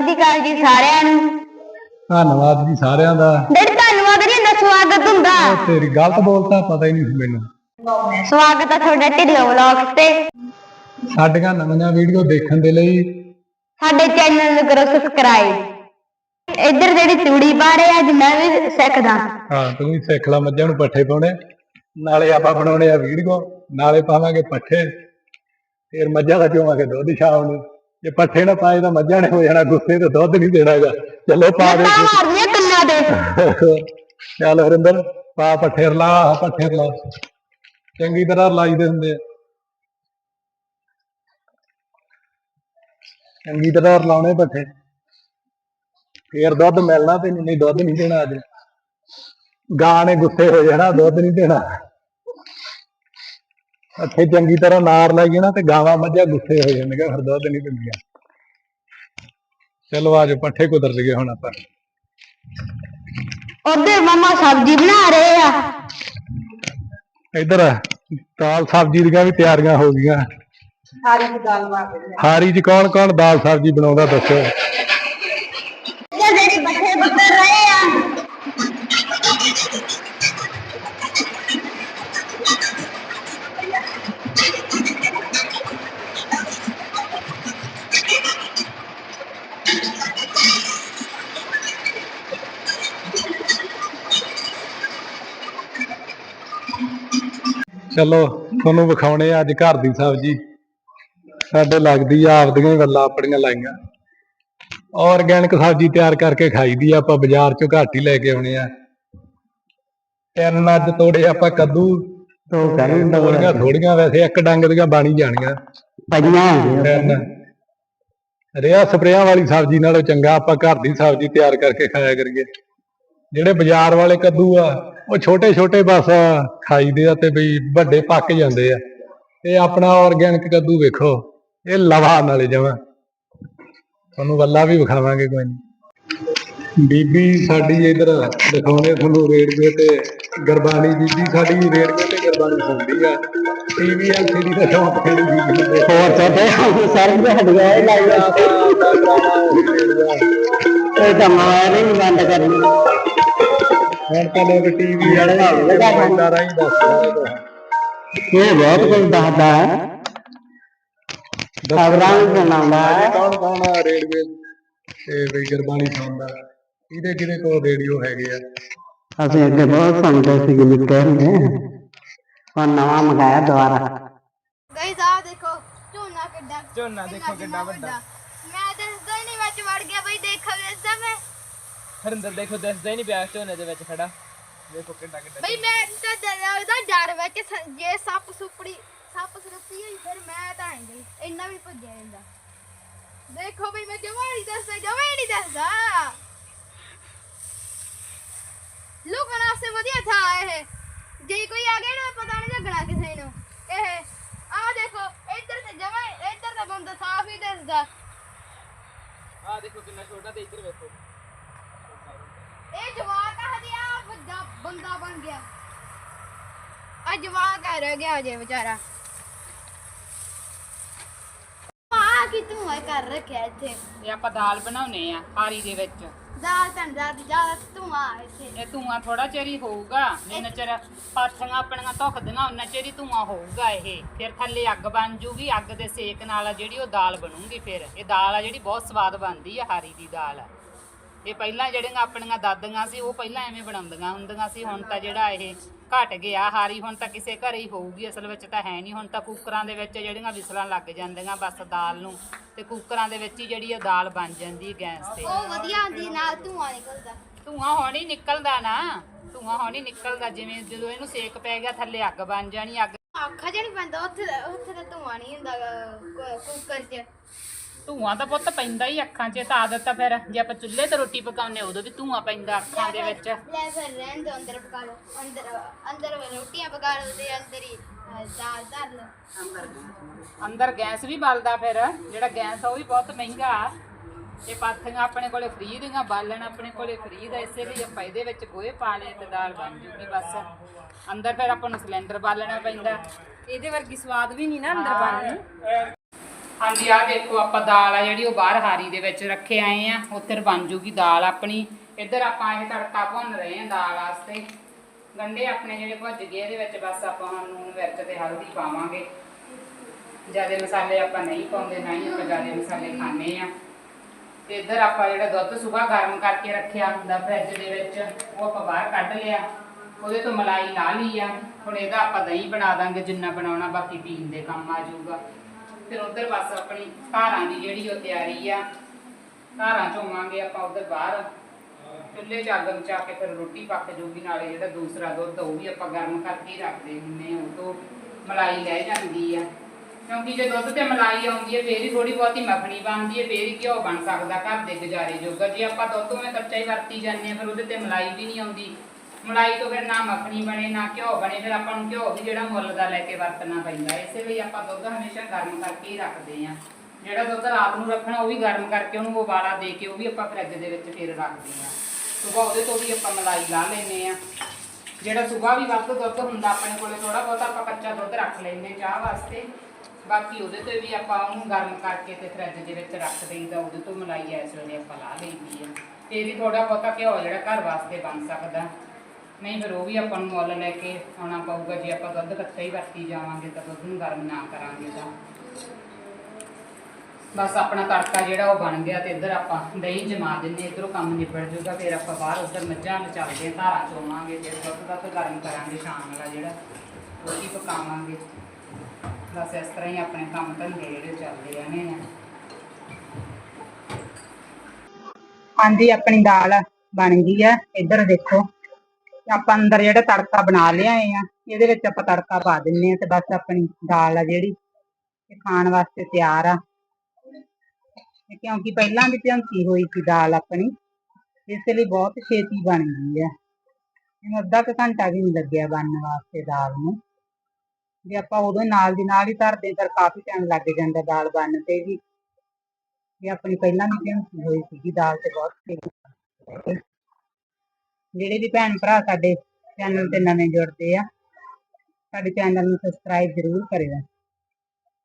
ਸਤਿ ਸ਼੍ਰੀ ਅਕਾਲ ਜੀ ਸਾਰਿਆਂ ਨੂੰ। ਧੰਨਵਾਦ ਜੀ ਸਾਰਿਆਂ ਦਾ। ਡੈਡੀ ਧੰਨਵਾਦ ਨਹੀਂ ਹੁੰਦਾ ਸਵਾਗਤ ਹੁੰਦਾ। ਉਹ ਤੇਰੀ ਗਲਤ ਬੋਲਤਾ ਪਤਾ ਹੀ ਨਹੀਂ ਸੀ ਮੈਨੂੰ। ਸਵਾਗਤ ਹੈ ਤੁਹਾਡਾ ਢਿੱਲੋਂ ਵਲੌਗਸ ਤੇ। ਸਾਡੀਆਂ ਨਵੀਆਂ ਵੀਡੀਓ ਦੇਖਣ ਦੇ ਲਈ ਸਾਡੇ ਚੈਨਲ ਨੂੰ ਕਰੋ ਸਬਸਕ੍ਰਾਈਬ ਇੱਧਰ ਜਿਹੜੀ ਤੂੜੀ ਪਾ ਰਹੇ ਅੱਜ ਮੈਂ ਵੀ ਸਿੱਖਦਾ। ਹਾਂ ਤੂੰ ਵੀ ਸਿੱਖ ਲਾ ਮੱਝਾਂ ਨੂੰ ਪੱਠੇ ਪਾਉਣੇ। ਨਾਲੇ ਆਪਾਂ ਬਣਾਉਣੇ ਆ ਵੀਡੀਓ ਨਾਲੇ ਪਾਵਾਂਗੇ ਪੱਠੇ। ਫਿਰ ਮੱਝਾਂ ਦਾ ਚੋਵਾਂਗੇ ਦੁੱਧ ਸ਼ਾਮ ਨੂੰ। ਜੇ ਪੱਠੇ ਨਾ ਪਾਏ ਤਾਂ ਮੱਝਾਂ ਨੇ ਹੋ ਜਾਣਾ ਗੁੱਸੇ ਤੇ ਦੁੱਧ ਨਹੀਂ ਦੇਣਾਗਾ। ਚਲੋ ਪਾ ਦੇ ਕੰਨਾਂ ਦੇ ਚੱਲ ਹਰਿੰਦਰ ਪਾ ਪੱਠੇ ਰਲਾ ਪੱਠੇ ਰਲਾ। ਚੰਗੀ ਤਰ੍ਹਾਂ ਲਾਈਦੇ ਹੁੰਦੇ ਆ। ਚੰਗੀ ਤਰ੍ਹਾਂ ਰਲਾਉਣੇ ਪੱਠੇ। ਫੇਰ ਦੁੱਧ ਮਿਲਣਾ ਤੇ ਨਹੀਂ ਦੁੱਧ ਨਹੀਂ ਦੇਣਾ ਅੱਜ। ਗਾਂ ਨੇ ਗੁੱਸੇ ਹੋ ਜਾਣਾ ਦੁੱਧ ਨਹੀਂ ਦੇਣਾ। ਪੱਠੇ ਚੰਗੀ ਤਰ੍ਹਾਂ ਨਾਰ ਲਾਈਏ ਨਾ ਤੇ ਗਾਵਾਂ ਮੱਝਾਂ ਗੁੱਸੇ ਹੋ ਜਾਣਗੇ ਫਿਰ ਦੁੱਧ ਨਹੀਂ ਦਿੰਦੀਆਂ। ਚਲੋ ਆਜੋ ਪੱਠੇ ਕੁਦਰ ਲਈਏ ਹੁਣ ਆਪਾਂ। ਉਧਰ ਮਮਾ ਸਬਜ਼ੀ ਬਣਾ ਰਹੇ ਆ। ਇੱਧਰ ਦਾਲ ਸਬਜ਼ੀ ਦੀਆਂ ਵੀ ਤਿਆਰੀਆਂ ਹੋ ਗਈਆਂ। ਸਾਰੀ ਦਾਲ ਵਾਪਸ ਹਾਰੀ ਚ ਕੌਣ ਕੌਣ ਦਾਲ ਸਬਜ਼ੀ ਬਣਾਉਂਦਾ ਦੱਸੋ। ਚਲੋ ਤੁਹਾਨੂੰ ਵਿਖਾਉਣੇ ਆ ਅੱਜ ਘਰ ਦੀ ਸਬਜ਼ੀ। ਸਾਡੇ ਲੱਗਦੀ ਆ ਆਪਦੀਆਂ ਹੀ ਵੱਲਾਂ ਆਪਣੀਆਂ ਲਾਈਆਂ। ਆਰਗੈਨਿਕ ਸਬਜ਼ੀ ਤਿਆਰ ਕਰਕੇ ਖਾਈਦੀ ਆ ਆਪਾਂ ਬਾਜ਼ਾਰ ਚੋਂ ਘੱਟ ਹੀ ਲੈ ਕੇ ਆਉਣੇ ਆ। ਤਿੰਨ ਅੱਜ ਤੋੜੇ ਆਪਾਂ ਕੱਦੂ ਤੋਂ ਥੋੜੀਆਂ ਥੋੜੀਆਂ ਵੈਸੇ ਇੱਕ ਡੰਗ ਦੀਆਂ ਬਾਣੀ ਜਾਣੀਆਂ। ਤਿੰਨ। ਰਿਆ ਸਪਰੇਆਂ ਵਾਲੀ ਸਬਜ਼ੀ ਨਾਲੋਂ ਚੰਗਾ ਆਪਾਂ ਘਰ ਦੀ ਸਬਜ਼ੀ ਤਿਆਰ ਕਰਕੇ ਖਾਇਆ ਕਰੀਏ। ਜਿਹੜੇ ਬਾਜ਼ਾਰ ਵਾਲੇ ਕੱਦੂ ਆ ਉਹ ਛੋਟੇ ਛੋਟੇ ਬਸ ਖਾਈਦੇ ਆ ਤੇ ਬਈ ਵੱਡੇ ਪੱਕ ਜਾਂਦੇ ਆ। ਇਹ ਆਪਣਾ ਆਰਗੈਨਿਕ ਕੱਦੂ ਵੇਖੋ ਇਹ ਲਵਾ ਨਾਲੇ ਜਮਾ। ਤੁਹਾਨੂੰ ਵੱਲਾ ਵੀ ਵਿਖਾਵਾਂਗੇ ਕੋਈ ਨਹੀਂ ਬੀਬੀ ਸਾਡੀ ਇਧਰ ਦਿਖਾਉਂਦੇ ਤੁਹਾਨੂੰ ਰੇਡੀਓ ਤੇ ਗਰਬਾਣੀ ਬੀਬੀ ਸਾਡੀ ਰੇਡੀਓ ਤੇ ਗਰਬਾਣੀ ਸੁਣਦੀ ਆ। ਟੀਵੀ ਐਲਸੀਡੀ ਦਾ ਸ਼ੌਂਕ ਕਿਹੜੀ ਬੀਬੀ ਨੂੰ ਹੋਰ ਤੇ ਸਾਰੇ ਦੇ ਹੱਡੀਆਂ ਇਹ ਲਾਈ ਆ। ਇਹ ਤਾਂ ਮਾਰ ਨਹੀਂ ਬੰਦ ਕਰਨੀ। ਹੁਣ ਤਾਂ ਲੋਕ ਟੀਵੀ ਵਾਲੇ ਮੋਬਾਈਲਾਂ ਰਾਹੀਂ ਦੱਸਦੇ ਇਹ ਬਹੁਤ ਕੁਝ ਦੱਸਦਾ ਹੈ। ਖਬਰਾਂ ਵੀ ਸੁਣਾਉਂਦਾ ਹੈ। ਕੌਣ ਕੌਣ ਆ ਰੇਡੀਓ? ਤੇ ਬਈ ਗਰਬਾਣੀ ਸੁਣਦਾ ਇਹਦੇ ਕਿਹਦੇ ਕੋਲ ਰੇਡੀਓ ਹੈਗੇ ਆ? ਅਸੀਂ ਅੱਗੇ ਬਹੁਤ ਸੁਣਦੇ ਸੀ ਨਿੱਕੇ ਹੁੰਦੇ। ਹੁਣ ਨਵਾਂ ਮੰਗਾਇਆ ਦੁਬਾਰਾ। ਗਾਇਸ ਆ ਦੇਖੋ ਝੋਨਾ ਕਿੱਡਾ। ਝੋਨਾ ਦੇਖੋ ਕਿੱਡਾ ਵੱਡਾ। ਮੈਂ ਦੱਸਦਾ ਹੀ ਨਹੀਂ ਵਿੱਚ ਵੜ ਗਿਆ ਬਈ ਦੇਖੋ ਦੱਸਦਾ ਮੈਂ ਹਰਿੰਦਰ ਦੇਖੋ ਦੱਸਦਾ ਹੀ ਨਹੀਂ ਪਿਆ ਝੋਨੇ ਦੇ ਵਿੱਚ ਖੜਾ। ਦੇਖੋ ਕਿੱਡਾ ਕਿੱਡਾ ਬਈ ਮੈਂ ਤਾਂ ਡ- ਉਹਦਾ ਡਰ ਵਿੱਚ ਸ- ਜੇ ਸੱਪ ਸੁਪੜੀ ਸੱਪ ਸਰਪੀ ਹੋਈ ਫਿਰ ਮੈਂ ਤਾਂ ਨਹੀਂ ਗਈ ਇੰਨਾ ਵੀ ਭੱਜਿਆ ਜਾਂਦਾ। ਦੇਖੋ ਬਈ ਮੈਂ ਜਮਾ ਨਹੀਂ ਦੱਸਦਾ ਜਮਾ ਨਹੀਂ ਦੱਸਦਾ। ਲੋਕਾਂ ਵਾਸਤੇ ਵਧੀਆ ਥਾਂ ਇਹ। ਜੇ ਕੋਈ ਆ ਗਿਆ ਨਾ ਪਤਾ ਨਹੀਂ ਲੱਗਣਾ ਕਿਸੇ ਨੂੰ। ਇਹ ਆ ਦੇਖੋ ਇੱਧਰ ਤੇ ਜਮਾ ਇੱਧਰ ਤਾਂ ਬੰਦਾ ਸਾਫ਼ ਹੀ ਦੱਸਦਾ। ਆ ਦੇਖੋ ਕਿੰਨਾ ਛੋਟਾ ਤੇ ਇੱਧਰ ਵੇਖੋ ਇਹ ਜਵਾਕ ਆ ਹਜੇ ਆ ਵੱਡਾ ਬੰਦਾ ਬਣ ਗਿਆ। ਆ ਜਵਾਕ ਆ ਰਹਿ ਗਿਆ ਅਜੇ ਵਿਚਾਰਾ। ਆ ਕੀ ਤੂੰ ਇਹ ਕਰ ਰੱਖਿਆ ਇੱਥੇ? ਇਹ ਆਪਾਂ ਦਾਲ ਬਣਾਉਨੇ ਆ ਹਾਰੀ ਦੇ ਵਿੱਚ। ਦਾਲ ਤਾਂ ਦਾਲ ਜ਼ਿਆਦਾ ਤੂੰ ਆ ਇੱਥੇ। ਇਹ ਧੂਆਂ ਥੋੜਾ ਚਿਰ ਹੀ ਹੋਊਗਾ। ਜਿੰਨਾ ਚਿਰ ਪਾਥੀਆਂ ਆਪਣੀਆਂ ਧੁਖਦੀਆਂ ਉਹਨਾਂ ਚਿਰ ਹੀ ਧੂਆਂ ਹੋਊਗਾ ਇਹ। ਫਿਰ ਥੱਲੇ ਅੱਗ ਬਣ ਜੂਗੀ ਅੱਗ ਦੇ ਸੇਕ ਨਾਲ ਆ ਜਿਹੜੀ ਉਹ ਦਾਲ ਬਣੂਗੀ ਫਿਰ। ਇਹ ਦਾਲ ਆ ਜਿਹੜੀ ਬਹੁਤ ਸਵਾਦ ਬਣਦੀ ਆ ਹਾਰੀ ਦੀ ਦਾਲ ਇਹ ਪਹਿਲਾਂ ਜਿਹੜੀਆਂ ਆਪਣੀਆਂ ਦਾਦੀਆਂ ਸੀ ਉਹ ਪਹਿਲਾਂ ਐਵੇਂ ਬਣਾਉਂਦੀਆਂ ਹੁੰਦੀਆਂ ਸੀ ਹੁਣ ਤਾਂ ਜਿਹੜਾ ਇਹ ਘਟ ਗਿਆ ਹਾਰੀ ਹੁਣ ਤਾਂ ਕਿਸੇ ਘਰੇ ਹੀ ਹੋਊਗੀ ਅਸਲ ਵਿੱਚ ਤਾਂ ਹੈ ਨਹੀਂ ਹੁਣ ਤਾਂ ਕੁੱਕਰਾਂ ਦੇ ਵਿੱਚ ਜਿਹੜੀਆਂ ਵਿਸਲਾਂ ਲੱਗ ਜਾਂਦੀਆਂ ਬਸ ਦਾਲ ਨੂੰ ਤੇ ਕੁੱਕਰਾਂ ਦੇ ਵਿੱਚ ਹੀ ਜਿਹੜੀ ਇਹ ਦਾਲ ਬਣ ਜਾਂਦੀ ਹੈ ਗੈਸ ਤੇ। ਉਹ ਵਧੀਆ ਆਂਦੀ ਨਾਲ ਧੂਆਂ ਨਿਕਲਦਾ। ਧੂਆਂ ਹੁਣ ਹੀ ਨਿਕਲਦਾ ਨਾ ਧੂਆਂ ਹੁਣ ਹੀ ਨਿਕਲਦਾ ਜਿਵੇਂ ਜਦੋਂ ਇਹਨੂੰ ਸੇਕ ਪੈ ਗਿਆ ਥੱਲੇ ਅੱਗ ਬਣ ਜਾਣੀ ਅੱਗ ਅੱਖਾਂ ਜਣ ਪੈਂਦਾ ਉੱਥੇ ਉੱਥੇ ਤਾਂ ਧੂਆਂ ਨਹੀਂ ਹੁੰਦਾ ਕੁੱਕਰ 'ਚ। ਧੂਆਂ ਤਾਂ ਪੁੱਤ ਪੈਂਦਾ ਹੀ ਅੱਖਾਂ 'ਚ ਇਹ ਤਾਂ ਆਦਤ ਆ ਫਿਰ। ਜੇ ਆਪਾਂ ਚੁੱਲ੍ਹੇ ਤੇ ਰੋਟੀ ਪਕਾਉਂਦੇ ਉਦੋਂ ਵੀ ਧੂਆਂ ਪੈਂਦਾ ਅੱਖਾਂ ਦੇ ਵਿੱਚ। ਲੈ ਫਿਰ ਰਹਿਣ ਦੋ ਅੰਦਰ ਪਕਾ ਲਓ। ਅੰਦਰ ਅੰਦਰ ਰੋਟੀਆਂ ਪਕਾ ਲਓ ਤੇ ਅੰਦਰ ਹੀ ਅਹ, ਦਾਲ ਧਰ ਲਓ। ਅੰਦਰ ਗੈਸ ਵੀ ਬਲਦਾ ਫਿਰ ਜਿਹੜਾ ਗੈਸ ਆ ਉਹ ਵੀ ਬਹੁਤ ਮਹਿੰਗਾ ਇਹ ਪਾਥੀਆਂ ਆਪਣੇ ਕੋਲੇ ਫ੍ਰੀ ਦੀਆਂ ਬਾਲਣ ਆਪਣੇ ਕੋਲੇ ਫ੍ਰੀ ਦਾ ਇਸੇ ਲਈ ਆਪਾਂ ਇਹਦੇ ਵਿੱਚ ਗੋਹੇ ਪਾ ਲਏ ਤੇ ਦਾਲ ਬਣ ਜੂਗੀ ਬਸ। ਅੰਦਰ ਫਿਰ ਆਪਾਂ ਨੂੰ ਸਿਲੰਡਰ ਬਾਲਣਾ ਪੈਂਦਾ। ਇਹਦੇ ਵਰਗੀ ਸਵਾਦ ਵੀ ਨਹੀਂ ਨਾ ਅੰਦਰ ਬਣਨੀ ਹਾਂਜੀ, ਆਹ ਦੇਖੋ ਆਪਾਂ ਦਾਲ ਆ ਜਿਹੜੀ, ਉਹ ਬਾਹਰ ਹਾਰੀ ਦੇ ਵਿੱਚ ਰੱਖੇ ਆਏ ਆ। ਉੱਧਰ ਬਣ ਜੂਗੀ ਦਾਲ ਆਪਣੀ। ਇੱਧਰ ਆਪਾਂ ਇਹ ਤੜਕਾ ਭੁੰਨ ਰਹੇ ਆ ਦਾਲ ਵਾਸਤੇ। ਗੰਡੇ ਆਪਣੇ ਜਿਹੜੇ ਭੁੱਜ ਗਏ ਇਹਦੇ ਵਿੱਚ ਬਸ ਆਪਾਂ ਹੁਣ ਲੂਣ, ਮਿਰਚ ਤੇ ਹਲਦੀ ਪਾਵਾਂਗੇ। ਜ਼ਿਆਦਾ ਮਸਾਲੇ ਆਪਾਂ ਨਹੀਂ ਪਾਉਂਦੇ, ਨਾ ਹੀ ਆਪਾਂ ਜ਼ਿਆਦਾ ਮਸਾਲੇ ਖਾਂਦੇ ਆ। ਤੇ ਇੱਧਰ ਆਪਾਂ ਜਿਹੜਾ ਦੁੱਧ ਸੁਬਾ ਗਰਮ ਕਰਕੇ ਰੱਖਿਆ ਹੁੰਦਾ ਫ੍ਰਿਜ ਦੇ ਵਿੱਚ, ਉਹ ਆਪਾਂ ਬਾਹਰ ਕੱਢ ਲਿਆ। ਉਹਦੇ ਤੋਂ ਮਲਾਈ ਲਾ ਲਈ ਆ। ਹੁਣ ਇਹਦਾ ਆਪਾਂ ਦਹੀਂ ਬਣਾ ਦਾਂਗੇ, ਜਿੰਨਾ ਬਣਾਉਣਾ ਬਾਕੀ ਪੀਣ ਦੇ ਕੰਮ ਆ ਜਾਊਗਾ। ਫਿਰ ਉਧਰ ਬਸ ਆਪਣੀ ਧਾਰਾਂ ਦੀ ਜਿਹੜੀ ਉਹ ਤਿਆਰੀ ਆ। ਧਾਰਾਂ ਚੋਵਾਂਗੇ ਆਪਾਂ ਉਧਰ ਬਾਹਰ। ਚੁੱਲ੍ਹੇ 'ਚ ਅੱਗ ਮਚਾ ਕੇ ਫਿਰ ਰੋਟੀ ਪੱਕ ਜਾਊਗੀ ਨਾਲੇ ਜਿਹੜਾ ਦੂਸਰਾ ਦੁੱਧ ਉਹ ਵੀ ਆਪਾਂ ਗਰਮ ਕਰਕੇ ਹੀ ਰੱਖਦੇ ਹੁੰਨੇ ਉਹ ਤੋਂ ਮਲਾਈ ਲੈ ਜਾਂਦੀ ਆ। ਕਿਉਂਕਿ ਜੇ ਦੁੱਧ ਤੇ ਮਲਾਈ ਆਉਂਦੀ ਹੈ, ਫੇਰ ਹੀ ਥੋੜੀ ਬਹੁਤੀ ਮੱਖਣੀ ਬਣਦੀ ਹੈ, ਫੇਰ ਹੀ ਘਿਓ ਬਣ ਸਕਦਾ ਘਰ ਦੇ ਗੁਜ਼ਾਰੇ ਜੋਗਾ। ਜੇ ਆਪਾਂ ਦੁੱਧ ਉਵੇਂ ਕੱਚਾ ਹੀ ਵਰਤੀ ਜਾਂਦੇ ਆ ਫਿਰ ਉਹਦੇ ਤੇ ਮਲਾਈ ਵੀ ਨਹੀਂ ਆਉਂਦੀ। ਮਲਾਈ ਤੋਂ ਫਿਰ ਨਾ ਮੱਖਣੀ ਬਣੇ, ਨਾ ਘਿਓ ਬਣੇ, ਫਿਰ ਆਪਾਂ ਨੂੰ ਘਿਓ ਵੀ ਜਿਹੜਾ ਮੁੱਲ ਦਾ ਲੈ ਕੇ ਵਰਤਣਾ ਪੈਂਦਾ। ਇਸੇ ਲਈ ਆਪਾਂ ਦੁੱਧ ਹਮੇਸ਼ਾ ਗਰਮ ਕਰਕੇ ਹੀ ਰੱਖਦੇ ਆ ਜਿਹੜਾ ਦੁੱਧ ਰਾਤ ਨੂੰ ਰੱਖਣਾ, ਉਹ ਵੀ ਗਰਮ ਕਰਕੇ ਉਹਨੂੰ ਉਬਾਲਾ ਦੇ ਕੇ ਉਹ ਵੀ ਆਪਾਂ ਫਰਿੱਜ ਦੇ ਵਿੱਚ ਫਿਰ ਰੱਖਦੇ ਆ ਸੁਬਾਹ ਉਹਦੇ ਤੋਂ ਵੀ ਆਪਾਂ ਮਲਾਈ ਲਾ ਲੈਨੇ ਆ ਜਿਹੜਾ ਸੁਬਾਹ ਵੀ ਵੱਧ ਦੁੱਧ ਹੁੰਦਾ, ਆਪਣੇ ਕੋਲੇ ਥੋੜਾ ਬਹੁਤਾ ਆਪਾਂ ਕੱਚਾ ਦੁੱਧ ਰੱਖ ਲੈਨੇ ਚਾਹ ਵਾਸਤੇ। ਬਾਕੀ ਉਹਦੇ ਤੇ ਵੀ ਆਪਾਂ ਉਹਨੂੰ ਗਰਮ ਕਰਕੇ ਤੇ ਫਰਿੱਜ ਦੇ ਵਿੱਚ ਰੱਖ ਦੇਈਦਾ, ਉਹਦੇ ਤੋਂ ਮਲਾਈ ਇਸ ਵੇਲੇ ਆਪਾਂ ਲਾ ਲਈਦੀ ਆ ਤੇ ਵੀ ਥੋੜਾ ਬਹੁਤਾ ਘਿਓ ਜਿਹੜਾ ਘਰ ਵਾਸਤੇ ਬਣ ਸਕਦਾ। ਨਹੀਂ, ਫਿਰ ਉਹ ਵੀ ਆਪਾਂ ਨੂੰ ਮੁੱਲ ਲੈ ਕੇ ਆਉਣਾ ਪਊਗਾ, ਜੇ ਆਪਾਂ ਦੁੱਧ ਕੱਚਾ ਹੀ ਵਰਤੀ ਜਾਵਾਂਗੇ ਤਾਂ ਦੁੱਧ ਨੂੰ ਗਰਮ ਨਾ ਕਰਾਂਗੇ ਤਾਂ। ਬਸ ਆਪਣਾ ਤੜਕਾ ਜਿਹੜਾ ਉਹ ਬਣ ਗਿਆ ਤੇ ਇੱਧਰ ਆਪਾਂ ਦਹੀਂ ਜਮਾ ਦਿੰਦੇ ਇੱਧਰੋਂ ਕੰਮ ਨਿਬੜ ਜਾਊਗਾ, ਫਿਰ ਆਪਾਂ ਬਾਹਰ ਉੱਧਰ ਮੱਝਾਂ ਨੂੰ ਚੱਲਦੇ ਹਾਂ, ਧਾਰਾਂ ਚੋਵਾਂਗੇ, ਫਿਰ ਦੁੱਧ ਦਾ ਤਾਂ ਗਰਮ ਕਰਾਂਗੇ ਸ਼ਾਮ ਵਾਲਾ ਜਿਹੜਾ, ਰੋਟੀ ਪਕਾਵਾਂਗੇ। ਬਸ ਇਸ ਤਰ੍ਹਾਂ ਹੀ ਆਪਣੇ ਕੰਮ ਧੰਦੇ ਜਿਹੜੇ ਚੱਲਦੇ ਰਹਿਣੇ ਆ ਹਾਂਜੀ, ਆਪਣੀ ਦਾਲ ਬਣ ਗਈ ਆ ਇੱਧਰ ਦੇਖੋ। ਆਪਾਂ ਅੰਦਰ ਜਿਹੜਾ ਤੜਕਾ ਬਣਾ ਲਿਆਏ ਆ, ਇਹਦੇ ਵਿੱਚ ਆਪਾਂ ਤੜਕਾ ਪਾ ਦਿੰਨੇ ਆ ਤੇ ਬਸ ਆਪਣੀ ਦਾਲ ਆ ਜਿਹੜੀ, ਇਹ ਖਾਣ ਵਾਸਤੇ ਤਿਆਰ ਆ। ਕਿਉਂਕਿ ਪਹਿਲਾਂ ਵੀ ਭਿਉਂਤੀ ਹੋਈ ਸੀ ਦਾਲ ਆਪਣੀ, ਇਸ ਲਈ ਬਹੁਤ ਛੇਤੀ ਬਣ ਗਈ ਆ। ਇਹਨੂੰ ਅੱਧਾ ਕੁ ਘੰਟਾ ਵੀ ਨਹੀਂ ਲੱਗਿਆ ਬਣਨ ਵਾਸਤੇ ਦਾਲ ਨੂੰ। ਜੇ ਆਪਾਂ ਉਦੋਂ ਨਾਲ ਦੀ ਨਾਲ ਹੀ ਧਰਦੇ ਫਿਰ ਕਾਫੀ ਟਾਈਮ ਲੱਗ ਜਾਂਦਾ ਦਾਲ ਬਣਨ ਤੇ ਵੀ। ਇਹ ਆਪਣੀ ਪਹਿਲਾਂ ਵੀ ਭਿਉਂਤੀ ਹੋਈ ਸੀਗੀ, ਦਾਲ ਤੇ ਬਹੁਤ ਛੇਤੀ ਜਿਹੜੇ ਵੀ ਭੈਣ ਭਰਾ ਸਾਡੇ ਚੈਨਲ ਤੇ ਨਵੇਂ ਜੁੜਦੇ ਆ, ਸਾਡੇ ਚੈਨਲ ਨੂੰ ਸਬਸਕ੍ਰਾਈਬ ਜ਼ਰੂਰ ਕਰਿਓ,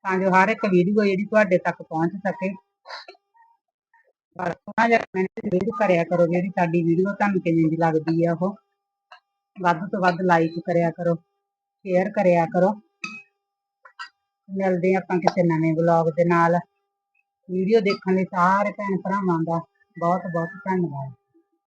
ਤਾਂ ਜੋ ਹਰ ਇੱਕ ਵੀਡੀਓ ਜਿਹੜੀ ਤੁਹਾਡੇ ਤੱਕ ਪਹੁੰਚ ਸਕੇ। ਬਸ ਥੋੜਾ ਜਿਹਾ ਕਮੈਂਟ ਜ਼ਰੂਰ ਕਰਿਆ ਕਰੋ ਜਿਹੜੀ ਸਾਡੀ ਵੀਡੀਓ ਤੁਹਾਨੂੰ ਕਿਵੇਂ ਦੀ ਲੱਗਦੀ ਆ ਉਹ। ਵੱਧ ਤੋਂ ਵੱਧ ਲਾਈਕ ਕਰਿਆ ਕਰੋ ਸ਼ੇਅਰ ਕਰਿਆ ਕਰੋ। ਮਿਲਦੇ ਆਪਾਂ ਕਿਸੇ ਨਵੇਂ ਵਲੌਗ ਦੇ ਨਾਲ। ਵੀਡੀਓ ਦੇਖਣ ਲਈ ਸਾਰੇ ਭੈਣ ਭਰਾਵਾਂ ਦਾ ਬਹੁਤ ਬਹੁਤ ਧੰਨਵਾਦ।